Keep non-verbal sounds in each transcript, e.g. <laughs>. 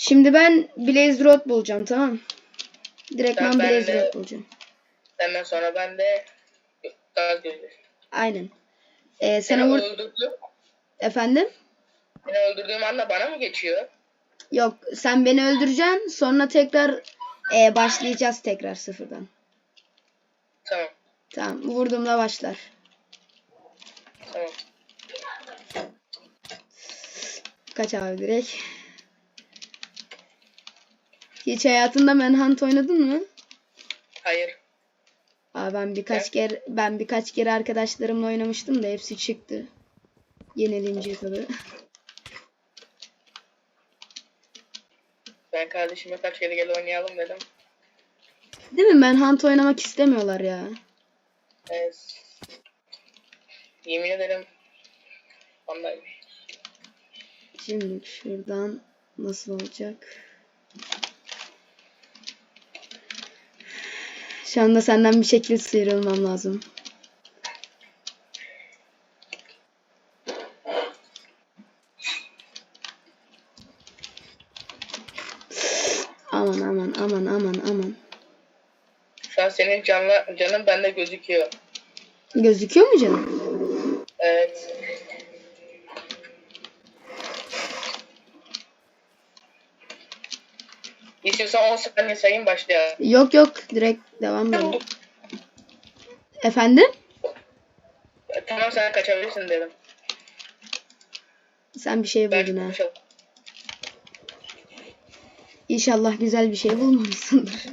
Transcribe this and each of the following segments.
Şimdi ben Blaze Road bulacağım tamam. Direktman Tamam, ben Blaze de- Road bulacağım. Hemen sonra ben de gaz. Aynen. Ee, Seni sana vur... öldürdüm. Efendim? Seni öldürdüğüm anda bana mı geçiyor? Yok sen beni öldüreceksin sonra tekrar ee, başlayacağız tekrar sıfırdan. Tamam. Tamam vurduğumda başlar. Tamam. Kaç abi direkt. Hiç hayatında Manhunt oynadın mı? Hayır. Aa, ben birkaç kere ben birkaç kere arkadaşlarımla oynamıştım da hepsi çıktı. Yenilince tabii. Ben kardeşime kaç kere gel oynayalım dedim. Değil mi? Manhunt oynamak istemiyorlar ya. Evet. Yemin ederim. Ondan. Şimdi şuradan nasıl olacak? Şu anda senden bir şekilde sıyrılmam lazım. Aman aman aman aman aman. Şu an senin canla, canın bende gözüküyor. Gözüküyor mu canım? Evet. İstiyorsan 10 saniye sayayım başlayalım. Yok yok direkt devam edelim. Efendim? Tamam sen kaçabilirsin dedim. Sen bir şey buldun ha. İnşallah güzel bir şey bulmamışsındır. <laughs>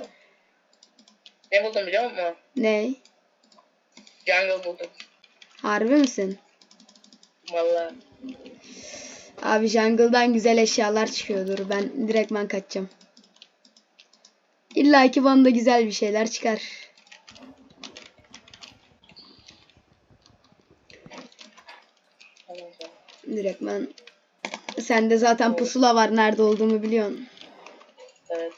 Ne buldum biliyor musun? Ne? Jungle buldum. Harbi misin? Vallahi. Abi jungle'dan güzel eşyalar çıkıyordur. Ben direktman kaçacağım. İlla ki bana da güzel bir şeyler çıkar. Tamam. Direktman. Sende zaten pusula var. Nerede olduğumu biliyorsun. Evet.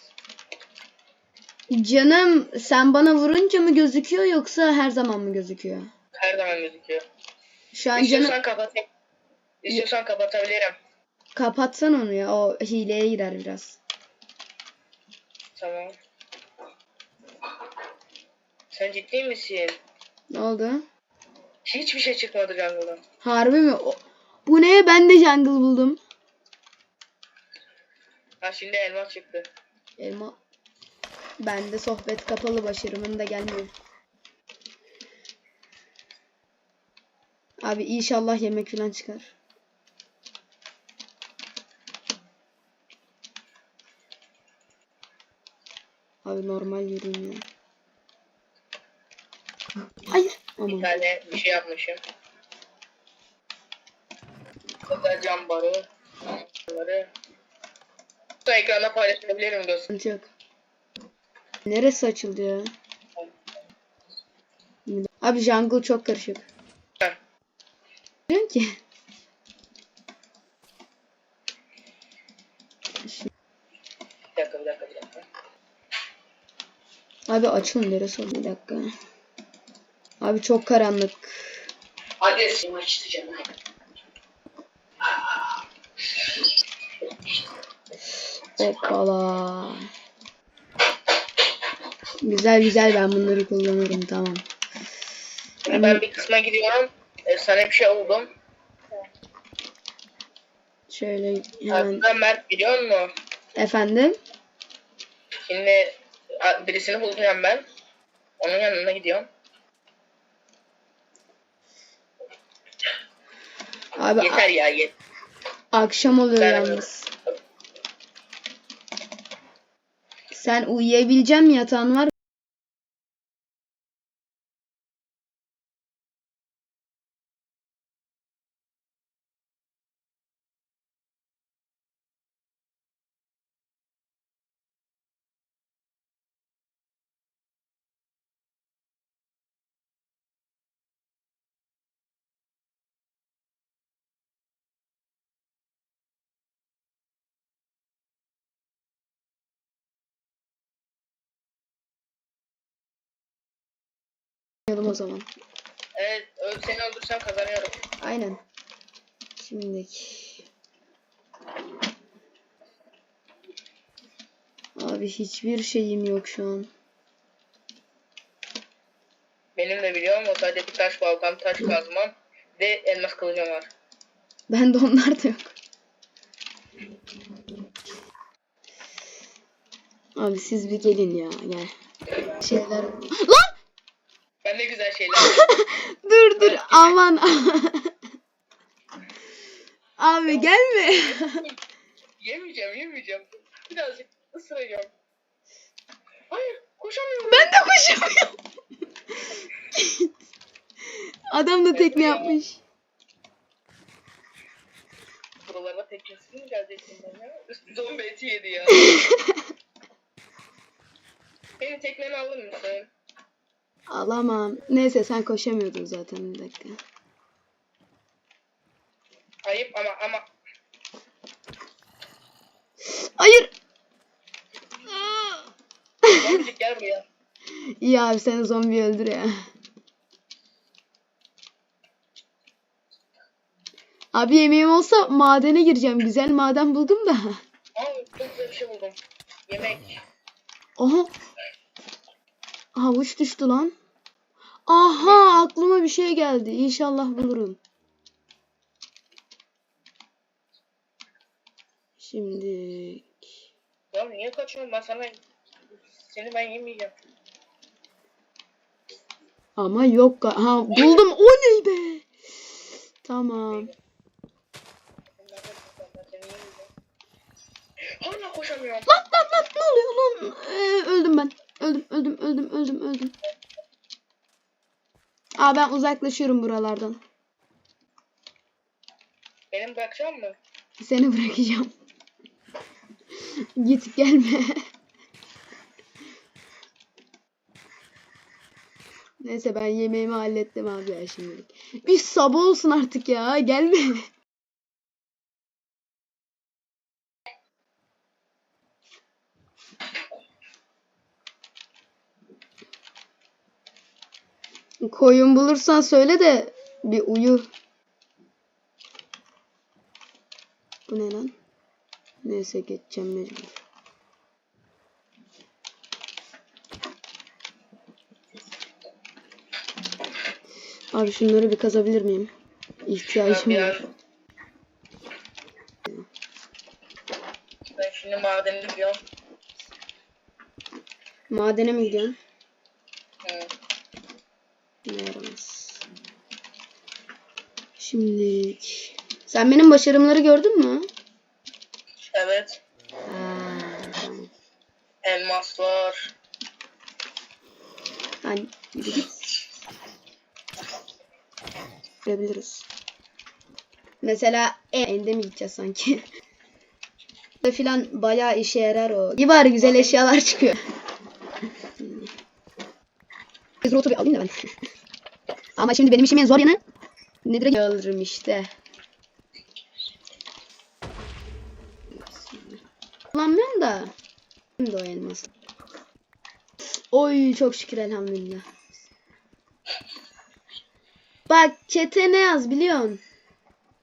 Canım sen bana vurunca mı gözüküyor yoksa her zaman mı gözüküyor? Her zaman gözüküyor. Şu an İstiyorsan canım kapatayım. İstiyorsan kapatabilirim. kapatsan onu ya. O hileye girer biraz. Tamam. Sen ciddi misin? Ne oldu? Hiçbir şey çıkmadı jungle'dan. Harbi mi? O- Bu ne? Ben de jungle buldum. Ha şimdi elmas çıktı. Elma. Bende sohbet kapalı başarımın da gelmiyor. Abi inşallah yemek falan çıkar. Abi normal yürüyün ya. Hayır. Bir tane bir şey yapmışım. Burada cam barı. Barı. Bu ekranda paylaşabilirim. Sıkıntı yok. Neresi açıldı ya? Abi jungle çok karışık. Diyorum ki. Bir dakika bir dakika bir dakika. Abi açın neresi oldu? Bir dakika. Abi çok karanlık. Hadi isteyeceğim. Hoppala. Güzel güzel ben bunları kullanırım tamam. Şimdi ben bir kısma gidiyorum. Efsane bir şey buldum. Şöyle hemen. Aslında Mert biliyor musun? Efendim? Şimdi birisini bulacağım ben. Onun yanına gidiyorum. Abi Yeter ya yeter. akşam oluyor Ben- yalnız. Sen uyuyabilecek misin yatağın var? Uyuyalım o zaman. Evet ö- seni öldürsem kazanıyorum. Aynen. Şimdi Abi hiçbir şeyim yok şu an. Benim de biliyorum o sadece bir taş baltam, taş kazmam ve elmas kılıcım var. Bende onlar da yok. Abi siz bir gelin ya gel. Şeyler. Lan! Ne güzel şeyler. <laughs> Dur dur aman. <laughs> Abi gelme. <laughs> yemeyeceğim, yemeyeceğim. Birazcık ısıracağım. Hayır, koşamıyorum. Ben de koşamıyorum. Adam da tekne yapmış. Buralara tek kesin mi geleceksin ben ya? Üstü zombi eti yedi ya. Benim teknemi alır mısın? Alamam. Neyse sen koşamıyordun zaten bir dakika. Ayıp ama ama. Hayır. Zombicik gel buraya. <laughs> İyi abi sen zombi öldür ya. Abi yemeğim olsa madene gireceğim. Güzel maden buldum da. Aa çok güzel bir şey buldum. Yemek. Aha. Havuç düştü lan. Aha aklıma bir şey geldi. İnşallah bulurum. Şimdi Ya niye kaçıyorsun? Ben sana... Seni ben yemeyeceğim. ama yok. ga- Ha buldum. O ne be? Tamam. Hala koşamıyorum. Lan lan lan ne oluyor lan? Ee, öldüm ben. Öldüm öldüm öldüm öldüm öldüm. Aa ben uzaklaşıyorum buralardan. Benim bırakacağım mı? Seni bırakacağım. Git gelme. Neyse ben yemeğimi hallettim abi ya şimdilik. Bir sabah olsun artık ya gelme. Koyun bulursan söyle de bir uyu. Bu ne lan? Neyse geçeceğim mecbur. Abi şunları bir kazabilir miyim? İhtiyacım Ya, var. Ben şimdi madene gidiyorum. Madene mi gidiyorsun? Hı. Ne yaramaz. Şimdi sen benim başarımları gördün mü? Evet. Ha. Elmaslar. Ben yürü git. Görebiliriz. Mesela ende mi gideceğiz sanki? <laughs> Da filan bayağı işe yarar o. İyi bari güzel eşyalar çıkıyor. <laughs> Zrotu bir alayım da ben. <laughs> Ama şimdi benim işimin zor yanı nedir alırım işte. Kullanmıyorum da. Şimdi o elmas. Oy çok şükür elhamdülillah. Bak çete ne yaz biliyorsun?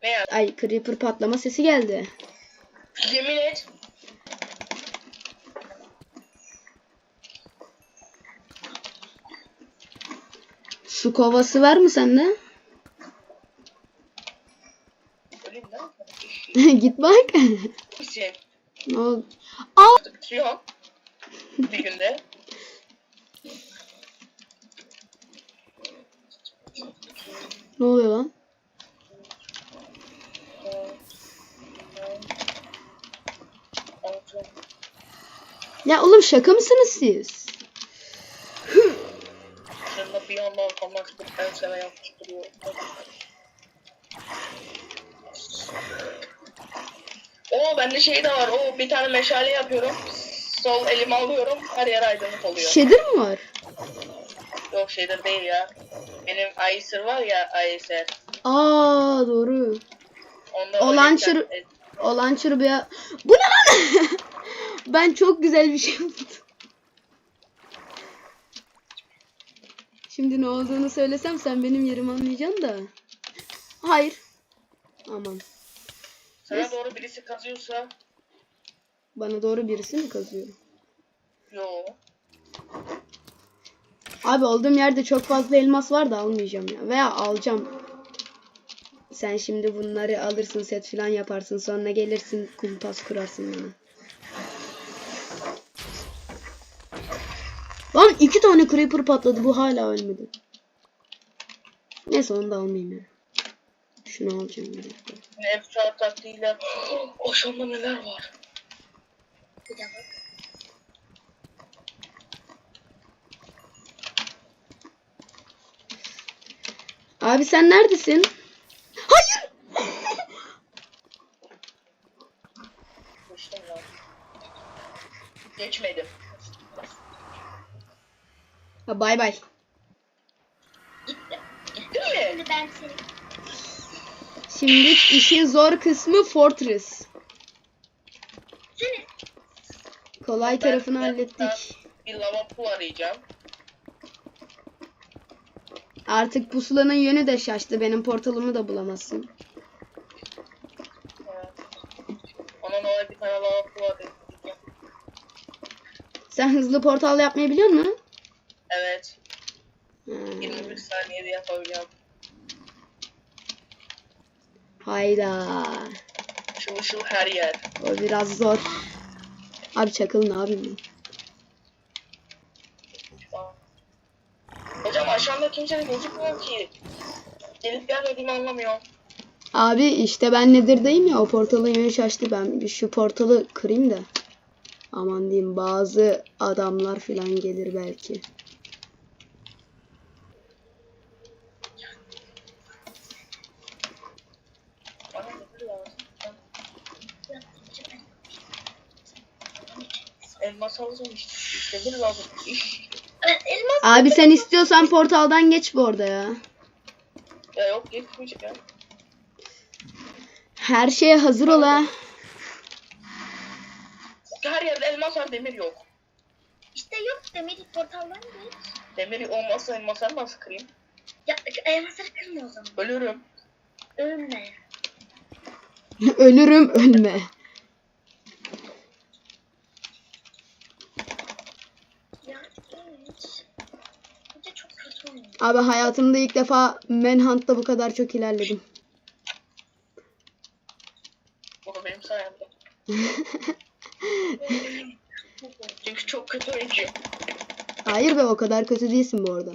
Ne ya? Ay creeper patlama sesi geldi. Yemin et. Su kovası var mı sende? Öleyim lan. <laughs> Git bak. Şey, ne oldu? Aa! bitiriyor. Bir günde. Ne oluyor lan? Ya oğlum şaka mısınız siz? Şurada bir anda arkamdan çıkıp ben sana yapıştırıyor. Oo bende şey de var. Oo bir tane meşale yapıyorum. Sol elime alıyorum. Her yer aydınlık oluyor. Shader mi var? Yok şeydir değil ya. Benim Acer var ya Acer. Aa doğru. Onda O launcher- O launcher bir... Bu ne lan? <laughs> ben çok güzel bir şey buldum. Şimdi ne olduğunu söylesem sen benim yerimi anlayacaksın da. Hayır. Aman. Sana doğru birisi kazıyorsa Bana doğru birisi mi kazıyor? Yo. Abi olduğum yerde çok fazla elmas var da almayacağım ya. Veya alacağım. Sen şimdi bunları alırsın set falan yaparsın. Sonra gelirsin kumpas kurarsın bana. Lan iki tane creeper patladı. Bu hala ölmedi. Neyse onu da almayayım ya. Şunu alacağım bir dakika. Ne saat taktiğiyle. Aşağıda neler var? Bir bak. Abi sen neredesin? Hayır. Geçmedim. Ha, bay bay. Şimdi işin zor kısmı Fortress. Kolay tarafını hallettik. Bir lava pool arayacağım. Artık pusulanın yönü de şaştı. Benim portalımı da bulamazsın. Evet. Ona normal bir tane lava pool arayacağım. Sen hızlı portal yapmayı biliyor musun? Evet. Ha, 21 saniyede yapabiliyorum. Hayda. Şu şu her yer. O biraz zor. Abi çakıl ne yapayım ben? Hocam aşağıda kimse gözükmüyor ki. Gelip gelmediğimi anlamıyorum. Abi işte ben Nether'dayım ya o portalın yönü şaştı. Ben bir şu portalı kırayım da. Aman diyeyim bazı adamlar falan gelir belki. Bana nedir lazım? Elmas alacağım işte. İşte bir lazım. İş. Evet, elmas. Abi sen istiyorsan portaldan geç bu arada ya. Ya yok geçmeyecek ya. Her şeye hazır ol ha. Her yerde elmas var demir yok. İşte yok demir portaldan geç. Demir olmazsa elmasları nasıl kırayım? Ya elmasları kırma o zaman. Ölürüm. Ölme. <laughs> Ölürüm ölme. Ya geç. Hoca çok kötü oynuyor. Abi hayatımda ilk defa Manhunt'ta bu kadar çok ilerledim. Bu da benim sayemde. <laughs> Çünkü çok kötü oyuncu. Hayır be o kadar kötü değilsin bu arada.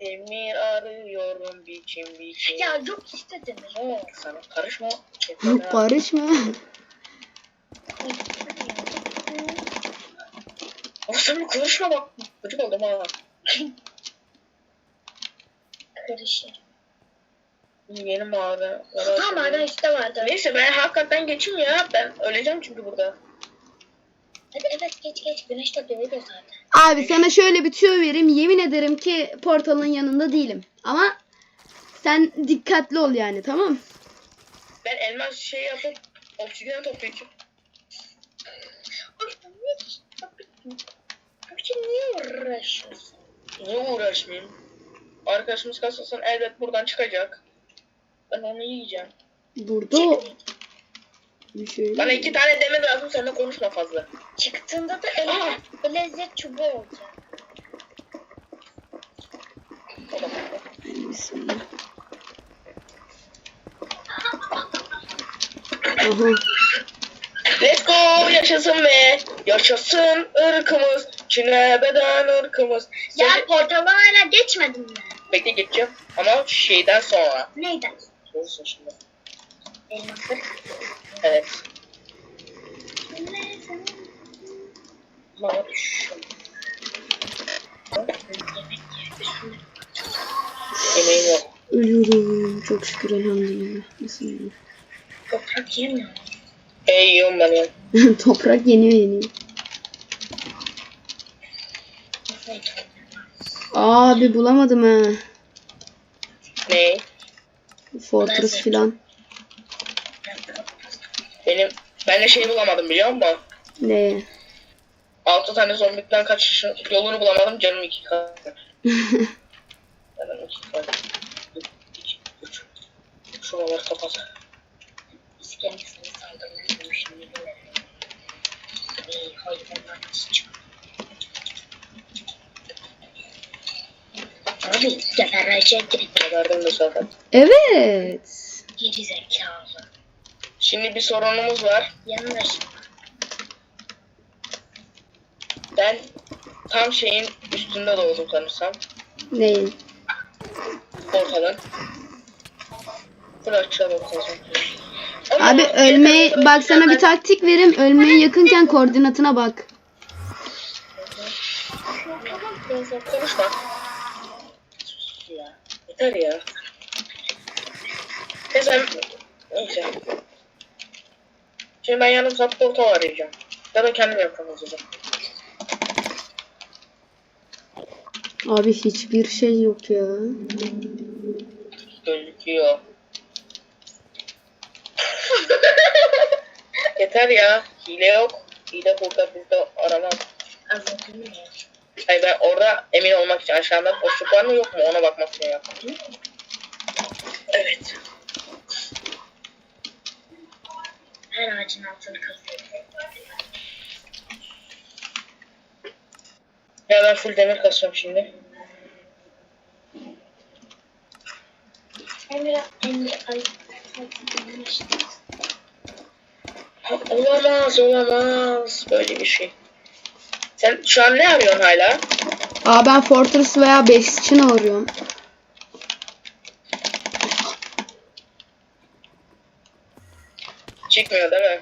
Demir arıyorum biçim biçim. Ya yok işte demir. Ne oldu sana? Karışma. Karışma. Ama sen bir konuşma bak. Gıcık oldum ha. Karışır. Yeni mağara. Tamam hala üstte vardı. Neyse ben hakikaten geçeyim ya. Ben öleceğim çünkü burada. Hadi evet geç geç. Güneş de doğuyor zaten. Abi sana şöyle bir tüyo vereyim. Yemin ederim ki portalın yanında değilim. Ama sen dikkatli ol yani tamam? Ben elmas şey yapıp oksijen toplayacağım. Of niye? Uğraşıyorsun? Niye uğraşmayayım? Arkadaşımız kasasın elbet buradan çıkacak. Ben onu yiyeceğim. Burada o- bir şöyle. Bana iki tane demir lazım sen de konuşma fazla. Çıktığında da eline lezzet çubuğu olacak. Bismillah. Let's go yaşasın ve yaşasın ırkımız. Çin'e beden ırkımız. Ya Seni- portala hala geçmedin mi? Bekle geçeceğim ama şeyden sonra. Neyden? Olsun şimdi. Elmasları. Evet. Ne sen? Bana düş. Yemeğim yok. Ölüyorum. Çok şükür elhamdülillah. Bismillah. Toprak yemiyor. Hey yiyorum ben ya. Toprak yeniyor yeniyor. Abi bulamadım ha. Ne? Fortress filan. Benim ben de şey bulamadım biliyor musun? Ne? 6 tane zombikten kaçışın yolunu bulamadım canım 2 kadar. Canım 2 kadar. 2, 3, Şuraları kapat. İskelet sana saldırmıyor şimdi böyle. Bir hayvanlar nasıl çıkıyor? Abi geberecektik. Geberdim de zaten. Evet. Geri zekalı. Şimdi bir sorunumuz var. Yanlış. Ben tam şeyin üstünde doğdum sanırsam. Neyin? Portalın. Burası aşağı doğru kazanıyor. Abi ölmeye bak sana bir taktik vereyim. Ölmeye yakınken koordinatına bak. Konuşma. Yeter ya. Neyse. Neyse. Şimdi ben yarım saat portal arayacağım. Ya da kendim yapacağım. Abi hiçbir şey yok ya. Gözüküyor. <laughs> Yeter ya. Hile yok. Hile burada bizde aramam. Anladın mı? Hayır ben orada emin olmak için aşağıda boşluk var mı yok mu ona bakmak için yaptım. Evet. Her ağacın altını kazıyorum. Ya ben full demir kasıyorum şimdi. Emre, Emre, ay. Olamaz olamaz böyle bir şey. Sen şu an ne arıyorsun hala? Aa ben Fortress veya Bastion arıyorum. Çıkmıyor değil mi?